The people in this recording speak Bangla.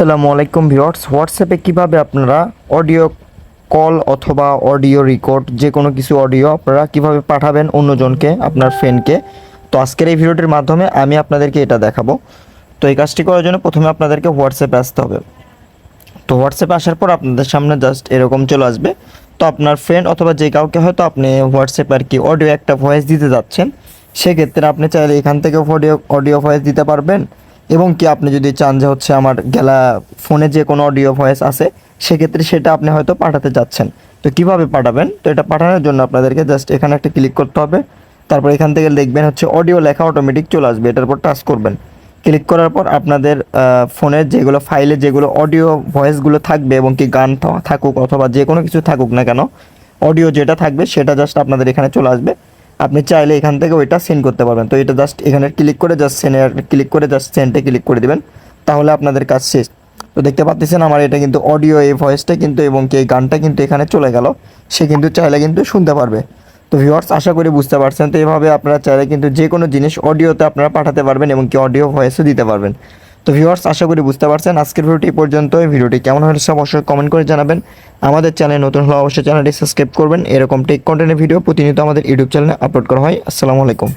আসসালামু আলাইকুম ভিউয়ার্স হোয়াটসঅ্যাপে কীভাবে আপনারা অডিও কল অথবা অডিও রেকর্ড যে কোনো কিছু অডিও আপনারা কীভাবে পাঠাবেন অন্যজনকে, আপনার ফ্রেন্ডকে তো আজকের এই ভিডিওটির মাধ্যমে আমি আপনাদেরকে এটা দেখাবো। তো এই কাজটি করার জন্য প্রথমে আপনাদেরকে হোয়াটসঅ্যাপে আসতে হবে। তো হোয়াটসঅ্যাপে আসার পর আপনাদের সামনে জাস্ট এরকম চলে আসবে। তো আপনার ফ্রেন্ড অথবা যে কাউকে হয়তো আপনি হোয়াটসঅ্যাপে আর কি অডিও একটা ভয়েস দিতে যাচ্ছেন, সেক্ষেত্রে আপনি চাইলে এখান থেকে অডিও অডিও ভয়েস দিতে পারবেন। এবং কি আপনি যদি চান যে হচ্ছে আমার গেলা ফোনে যে কোনো অডিও ভয়েস আছে, সেক্ষেত্রে সেটা আপনি হয়তো পাঠাতে যাচ্ছেন। তো কীভাবে পাঠাবেন? তো এটা পাঠানোর জন্য আপনাদেরকে জাস্ট এখানে একটা ক্লিক করতে হবে। তারপর এখান থেকে দেখবেন হচ্ছে অডিও লেখা অটোমেটিক চলে আসবে। এটার উপর টাচ করবেন। ক্লিক করার পর আপনাদের ফোনের যেগুলো ফাইলে যেগুলো অডিও ভয়েসগুলো থাকবে এবং কি গান থাকুক অথবা যে কোনো কিছু থাকুক না কেন অডিও যেটা থাকবে সেটা জাস্ট আপনাদের এখানে চলে আসবে। আপনি চাইলে এখান থেকে ওইটা সেন্ড করতে পারবেন। তো এটা জাস্ট এখানে ক্লিক করে জাস্ট সেন্ড ক্লিক করে জাস্ট সেন্ডে ক্লিক করে দেবেন, তাহলে আপনাদের কাজ শেষ। তো দেখতে পাচ্ছেন আমার এটা কিন্তু অডিও এই ভয়েসটা কিন্তু এবং কি এই গানটা কিন্তু এখানে চলে গেল। সে কিন্তু চাইলে কিন্তু শুনতে পারবে। তো ভিউয়ার্স আশা করি বুঝতে পারছেন। তো এভাবে আপনারা চাইলে কিন্তু যে কোনো জিনিস অডিওতে আপনারা পাঠাতে পারবেন এবং কি অডিও ভয়েসও দিতে পারবেন। তো ভিউয়ার্স আশা করি বুঝতে পারছেন। আজকের ভিডিওটি পর্যন্ত এই ভিডিওটি কেমন হয়েছে অবশ্যই কমেন্ট করে জানাবেন। আমাদের চ্যানেল নতুন হলে অবশ্যই চ্যানেলটি সাবস্ক্রাইব করবেন। এরকম টেক কন্টেন্টের ভিডিও প্রতিনিয়ত আমাদের ইউটিউব চ্যানেলে আপলোড করা হয়। আসসালামু আলাইকুম।